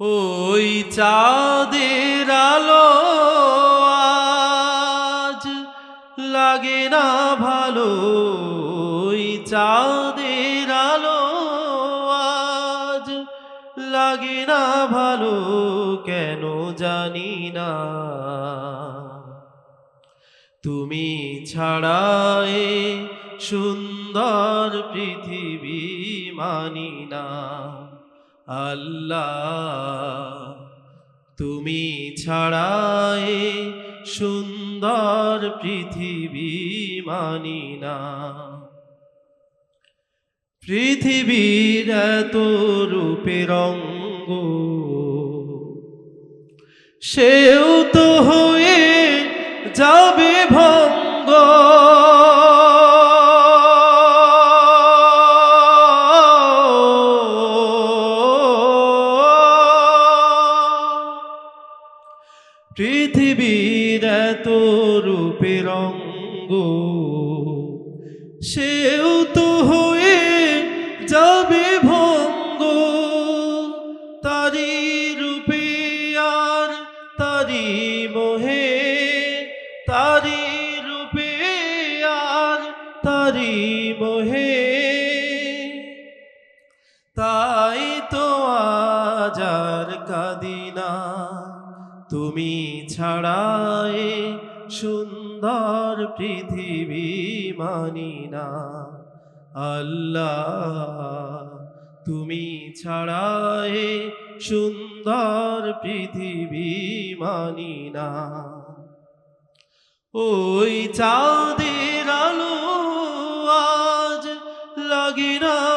ওই চাঁদের আলো আজ লাগে না ভালো। ওই চাঁদের আলো আজ লাগে না ভালো, কেন জানি না। তুমি ছাড়াই সুন্দর পৃথিবী মানি না। আল্লাহ, তুমি ছাড়াই সুন্দর পৃথিবী মানি না। পৃথিবীর এত রূপের অঙ্গ সেও তো হয়ে যাবে ভঙ্গ পৃথিবীর এত রূপের অঙ্গ সেও তো হয়ে যাবে ভঙ্গ। তারি রূপে আর তারি মোহে। তারি রূপে আর তারি মোহে। তাই তো আজার কাদিনা তুমি ছাড়াই সুন্দর পৃথিবী মানি না। আল্লাহ, তুমি ছাড়াই সুন্দর পৃথিবী মানি না। ওই চাঁদের আলো আজ লাগে না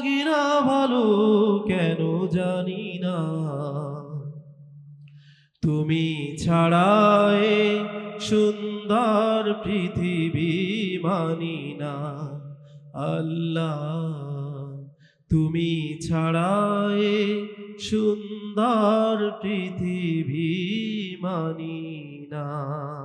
লাগে না ভালো কেন জানি না। তুমি ছাড়ায় সুন্দর পৃথিবী মানি না। আল্লাহ, তুমি ছাড়ায় সুন্দর পৃথিবী মানি না।